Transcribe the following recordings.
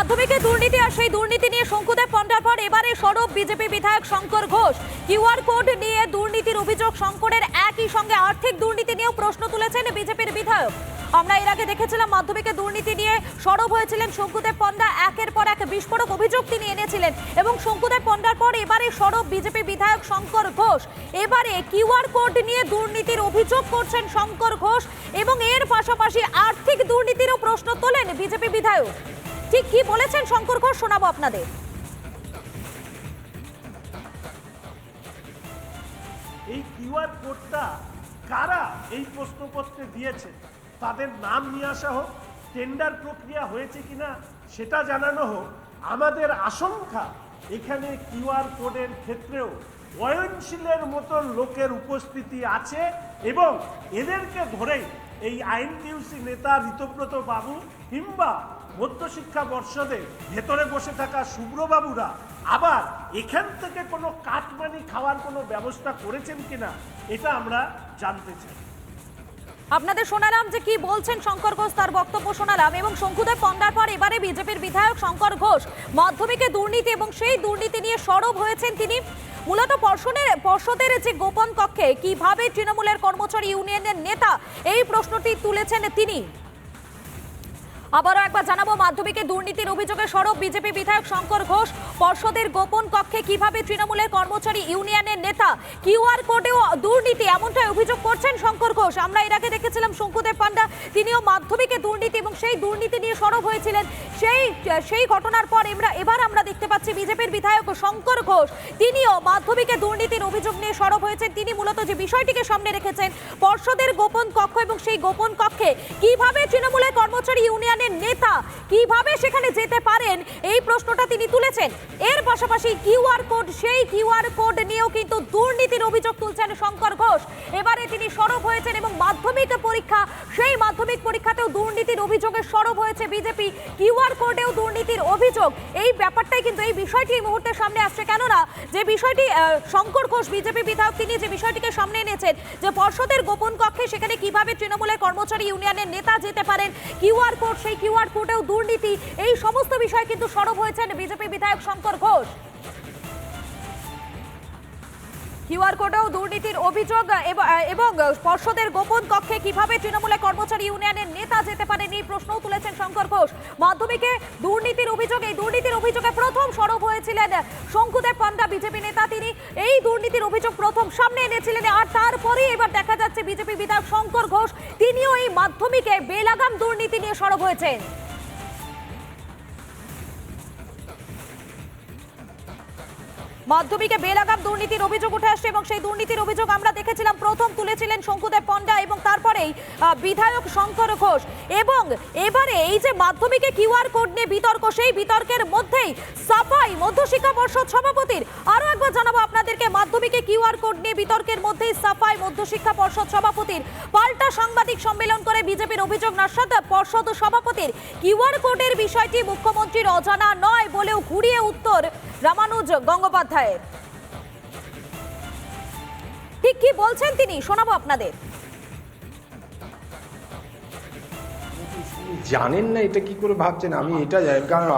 মাধ্যমিকে দুর্নীতি আর সেই দুর্নীতি নিয়ে শঙ্কুদেব পণ্ডার পর এবারে সরব বিজেপি বিধায়ক শঙ্কর ঘোষ। কিউআর কোড নিয়ে দুর্নীতির অভিযোগ শঙ্করের একই সঙ্গে আর্থিক দুর্নীতি নিয়েও প্রশ্ন তুলেছেন বিজেপির বিধায়ক। আমরা এর আগে দেখেছিলাম মাধ্যমিকে দুর্নীতি নিয়ে সরব হয়েছিলেন শঙ্কুদেব পণ্ডা। একের পর এক বিস্ফোরক অভিযোগ তিনি এনেছিলেন এবং শঙ্কুদেব পণ্ডার পর এবারে সরব বিজেপি বিধায়ক শঙ্কর ঘোষ। এবারে কিউআর কোড নিয়ে দুর্নীতির অভিযোগ করছেন শঙ্কর ঘোষ এবং এর পাশাপাশি আর্থিক দুর্নীতিরও প্রশ্ন তোলেন বিজেপি বিধায়ক। ঠিক কি বলেছেন শঙ্কর ঘোষ শোনাবো আপনাদের। এই কিউআর কোডটা কারা এই প্রশ্নপত্রে দিয়েছে? তাদের নাম নিয়ে আসা হোক টেন্ডার প্রক্রিয়া হয়েছে কিনা সেটা জানানো হোক, আমাদের আশঙ্কা এখানে কিউআর কোডের ক্ষেত্রেও অয়নশীলের মতন লোকের উপস্থিতি আছে এবং এদেরকে ধরেই এই আইনটিউসি নেতা ঋতব্রত বাবু কিংবা মধ্যশিক্ষা পর্ষদে ভেতরে বসে থাকা শুভ্রবাবুরা আবার এখান থেকে কোনো কাটমানি খাওয়ার কোনো ব্যবস্থা করেছেন কিনা, এটা আমরা জানতে চাই। আপনাদের শোনালাম যে কি বলছেন শঙ্কর ঘোষ, তার বক্তব্য শোনালাম এবং শঙ্কুদেব পণ্ডার পর এবারে বিজেপির বিধায়ক শঙ্কর ঘোষ, মাধ্যমিকে দুর্নীতি এবং সেই দুর্নীতি নিয়ে সরব হয়েছেন তিনি। মূলত পর্ষদের পর্ষদের যে গোপন কক্ষে কীভাবে তৃণমূলের কর্মচারী ইউনিয়নের নেতা, এই প্রশ্নটি তুলেছেন তিনি। আবারও একবার জানাব, মাধ্যমিকে দুর্নীতির অভিযোগে সরব বিজেপি বিধায়ক শঙ্কর ঘোষ। পর্ষদের গোপন কক্ষে কীভাবে তৃণমূলের কর্মচারী ইউনিয়নের নেতা কিউআর কোডেও দুর্নীতি, এমনটাই অভিযোগ করছেন শঙ্কর ঘোষ। আমরা এর আগে দেখেছিলাম শঙ্কুদেব পান্ডা, তিনিও মাধ্যমিকে দুর্নীতি এবং সেই দুর্নীতি নিয়ে সরব হয়েছিলেন। সেই সেই ঘটনার পর আমরা, এবার আমরা দেখতে পাচ্ছি বিজেপির বিধায়ক শঙ্কর ঘোষ, তিনিও মাধ্যমিকে দুর্নীতির অভিযোগ নিয়ে সরব হয়েছেন। তিনি মূলত যে বিষয়টিকে সামনে রেখেছেন, পর্ষদের গোপন কক্ষ এবং সেই গোপন কক্ষে কীভাবে তৃণমূলের কর্মচারী ইউনিয়নের নেতা কীভাবে সেখানে যেতে পারেন? এই প্রশ্নটা তিনি তুলেছেন। এর পাশাপাশি কিউআর কোড, সেই কিউআর কোড নিয়েও কিন্তু দুর্নীতির অভিযোগ তুলছেন শঙ্কর ঘোষ। এবারে তিনি সরব হয়েছেন এবং মাধ্যমিক পরীক্ষা, সেই মাধ্যমিক পরীক্ষাতেও দুর্নীতির অভিযোগে সরব হয়েছে বিজেপি। কিউআর কোডেও দুর্নীতির অভিযোগ। এই ব্যাপারটাই কিন্তু এই বিষয়টি এই মুহূর্তে সামনে আসছে। কেননা, যে বিষয়টি শঙ্কর ঘোষ, বিজেপি বিধায়ক, তিনি যে বিষয়টিকে সামনে এনেছেন, যে পর্ষদের গোপন কক্ষে সেখানে কীভাবে তৃণমূলের কর্মচারী ইউনিয়নের নেতা যেতে পারেন কিউআর কোড সেই কিউআর কোডেও দুর্নীতি এই সমস্ত বিষয়ে কিন্তু সরব হয়েছেন বিজেপি বিধায়ক শঙ্কর ঘোষ। কিউআর কোডেও দুর্নীতির অভিযোগ, এবং পর্ষদের গোপন কক্ষে কীভাবে তৃণমূলের কর্মচারী ইউনিয়নের নেতা যেতে পারেন এই প্রশ্নও তুলেছেন শঙ্কর ঘোষ। মাধ্যমিকে দুর্নীতির অভিযোগ, এই দুর্নীতির অভিযোগে প্রথম সরব হয়েছিলেন শঙ্কুদেব পান্ডা, বিজেপি নেতা। তিনি এই দুর্নীতির অভিযোগ প্রথম সামনে এনেছিলেন আর তারপরে এবার দেখা যাচ্ছে বিজেপি বিধায়ক শঙ্কর ঘোষ। তিনিও এই মাধ্যমিকে বেলাগাম দুর্নীতি নিয়ে সরব হয়েছেন। মাধ্যমিকে বেলাগাম দুর্নীতির অভিযোগ উঠে আসছে এবং সেই দুর্নীতির অভিযোগ আমরা দেখেছিলাম। প্রথম তুলেছিলেন শঙ্কুদেব পণ্ডা এবং তারপরেই বিধায়ক শঙ্কর ঘোষ। এবং এবারে এই যে মাধ্যমিকে কিউআর কোড নিয়ে বিতর্ক, সেই বিতর্কের মধ্যেই সাফাই মধ্যশিক্ষা পর্ষদ সভাপতির আরও একবার জানাব মাধ্যমিকে কিউআর কোড নিয়ে বিতর্কের মধ্যেই সাফাই মধ্যশিক্ষা পর্ষদ সভাপতির পাল্টা সাংবাদিক সম্মেলন করে বিজেপির অভিযোগ নস্বাত পর্ষদ সভাপতির কিউআর কোডের বিষয়টি মুখ্যমন্ত্রীর অজানা নয় বলেও ঘুরিয়ে উত্তর রামানুজ গঙ্গোপাধ্যায়ের। ঠিক কি বলছেন তিনি? শোনাবো আপনাদের। জানেন না এটা কি করে ভাবছেন? আমি এটা জানি কারণ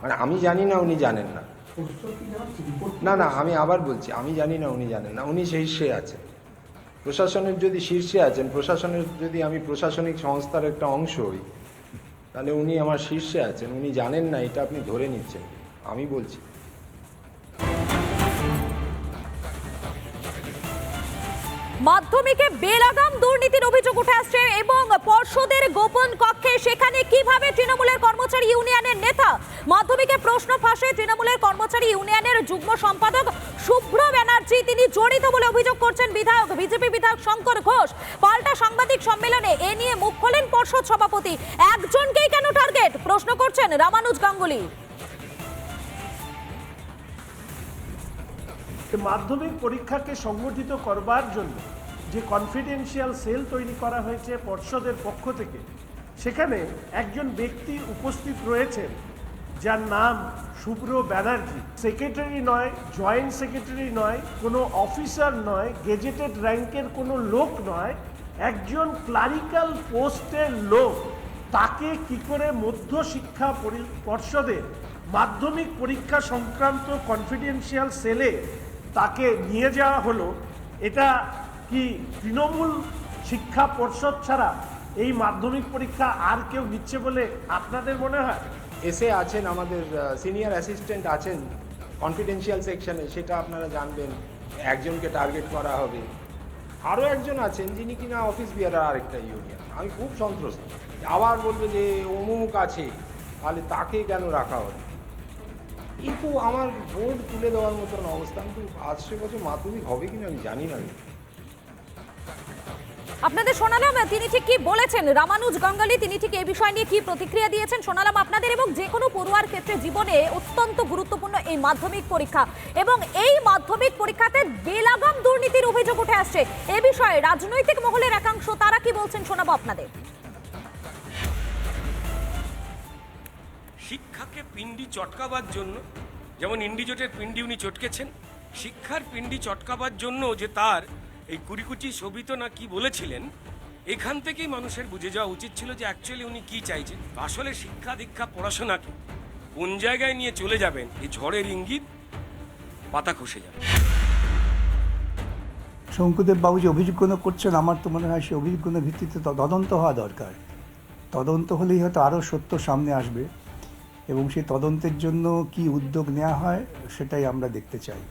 মানে আমি জানি না, উনি জানেন না। না না, আমি আবার বলছি, আমি জানি না উনি জানেন না, উনি শীর্ষে আছেন। প্রশাসনের যদি শীর্ষে আছেন, প্রশাসনের যদি আমি প্রশাসনিক সংস্থার একটা অংশ হই, তাহলে উনি আমার শীর্ষে আছেন, উনি জানেন না, এটা আপনি ধরে নিচ্ছেন। আমি বলছি। মাধ্যমিকে বেলাগাম দুর্নীতির অভিযোগ উঠে আসছে এবং পর্ষদের গোপন কক্ষে সেখানে কীভাবে তৃণমূলের কর্মচারী ইউনিয়নের নেতা মাধ্যমিকে প্রশ্ন ফাঁসে তৃণমূলের কর্মচারী ইউনিয়নের যুগ্ম সম্পাদক শুভ্র ব্যানার্জি। তিনি জড়িত বলে অভিযোগ করছেন বিধায়ক, বিজেপি বিধায়ক শঙ্কর ঘোষ। পাল্টা সাংবাদিক সম্মেলনে এ নিয়ে মুখ খোলেন পর্ষদ সভাপতি। একজনকেই কেন টার্গেট? প্রশ্ন করছেন রামানুজ গাঙ্গুলি। মাধ্যমিক পরীক্ষাকে সংগঠিত করবার জন্য যে কনফিডেন্সিয়াল সেল তৈরি করা হয়েছে পর্ষদের পক্ষ থেকে, সেখানে একজন ব্যক্তি উপস্থিত রয়েছেন। যার নাম শুভ্র ব্যানার্জি। সেক্রেটারি নয় জয়েন্ট সেক্রেটারি নয়, কোনো অফিসার নয় গেজেটেড র্যাঙ্কের কোনো লোক নয়, একজন ক্লারিক্যাল পোস্টের লোক। তাকে কি করে মধ্য শিক্ষা পরি- পর্ষদের মাধ্যমিক পরীক্ষা সংক্রান্ত কনফিডেন্সিয়াল সেলে তাকে নিয়ে যাওয়া হলো, এটা কি তৃণমূল শিক্ষা পর্ষদ ছাড়া এই মাধ্যমিক পরীক্ষা আর কেউ নিচ্ছে বলে আপনাদের মনে হয়? এসে আছেন আমাদের সিনিয়র অ্যাসিস্ট্যান্ট আছেন কনফিডেন্সিয়াল সেকশনে সেটা আপনারা জানবেন, একজনকে টার্গেট করা হবে। আরও একজন আছেন যিনি কিনা অফিস বিয়ারার আরেকটা ইউনিয়ন আমি খুব সন্ত্রস্ত। আবার বলবে যে, অমুক আছে, তাহলে তাকে কেন রাখা হলো কিন্তু আমার বোর্ড তুলে দেওয়ার মতন অবস্থা কিন্তু আজকে বছর মাধ্যমিক হবে কিনা আমি জানি না। আপনাদের শোনালাম, তিনি ঠিক কি বলেছেন? রামানুজ গঙ্গালি, তিনি ঠিক এই বিষয় নিয়ে কি প্রতিক্রিয়া দিয়েছেন? শোনালাম আপনাদের এবং যে কোনো পড়ুয়ার ক্ষেত্রে জীবনে অত্যন্ত গুরুত্বপূর্ণ এই মাধ্যমিক পরীক্ষা। এবং এই মাধ্যমিক পরীক্ষাতে বেলাগাম দুর্নীতির অভিযোগ উঠে আসছে। এ বিষয়ে রাজনৈতিক মহলের একাংশ, তারা কি বলছেন শোনাবো আপনাদের? শিক্ষাকে পিণ্ডি চটকাবার জন্য, যেমন ইন্ডিজোটের পিণ্ডি উনি চটকেছেন, শিক্ষার পিণ্ডি চটকাবার জন্য যে তার এই কুড়িকুচি শোভিত না কি বলেছিলেন? এখান থেকেই মানুষের বুঝে যাওয়া উচিত ছিল যে অ্যাকচুয়ালি উনি কি চাইছেন। আসলে শিক্ষা দীক্ষা পড়াশোনাকে কোন জায়গায় নিয়ে চলে যাবেন? এই ঝড়ের ইঙ্গিত পাতা খসে যাবে। শঙ্কুদেব বাবু যে অভিযোগগুলো করছেন, আমার তো মনে হয় সেই অভিযোগগুলোর ভিত্তিতে তদন্ত হওয়া দরকার। তদন্ত হলেই হয়তো আরও সত্য সামনে আসবে এবং সেই তদন্তের জন্য কি উদ্যোগ নেওয়া হয়, সেটাই আমরা দেখতে চাই।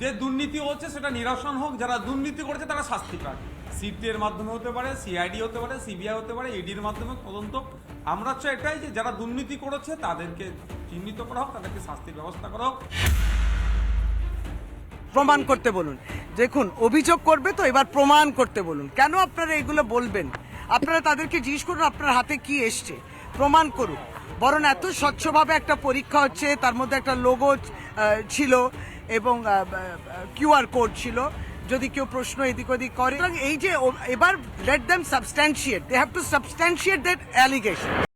যে দুর্নীতি হচ্ছে সেটা নিরসন হোক, যারা দুর্নীতি করেছে তারা শাস্তি পাক। সিপিএর মাধ্যমে হতে পারে, সিআইডি হতে পারে, সিবিআই হতে পারে, ইডির মাধ্যমে তদন্ত। আমরা চাই এটাই যে যারা দুর্নীতি করেছে তাদেরকে চিহ্নিত করা হোক, তাদেরকে শাস্তির ব্যবস্থা করা হোক। প্রমাণ করতে বলুন। দেখুন, অভিযোগ করবে তো, এবার প্রমাণ করতে বলুন। কেন আপনারা এগুলো বলবেন? আপনারা তাদেরকে জিজ্ঞেস করুন, আপনার হাতে কি এসছে। প্রমাণ করুন। বরং এত স্বচ্ছভাবে একটা পরীক্ষা হচ্ছে, তার মধ্যে একটা লোগো ছিল। এবং কিউআর কোড ছিল, যদি কেউ প্রশ্ন এদিক ওদিক করে। এই যে এবার let them substantiate they have to substantiate that allegation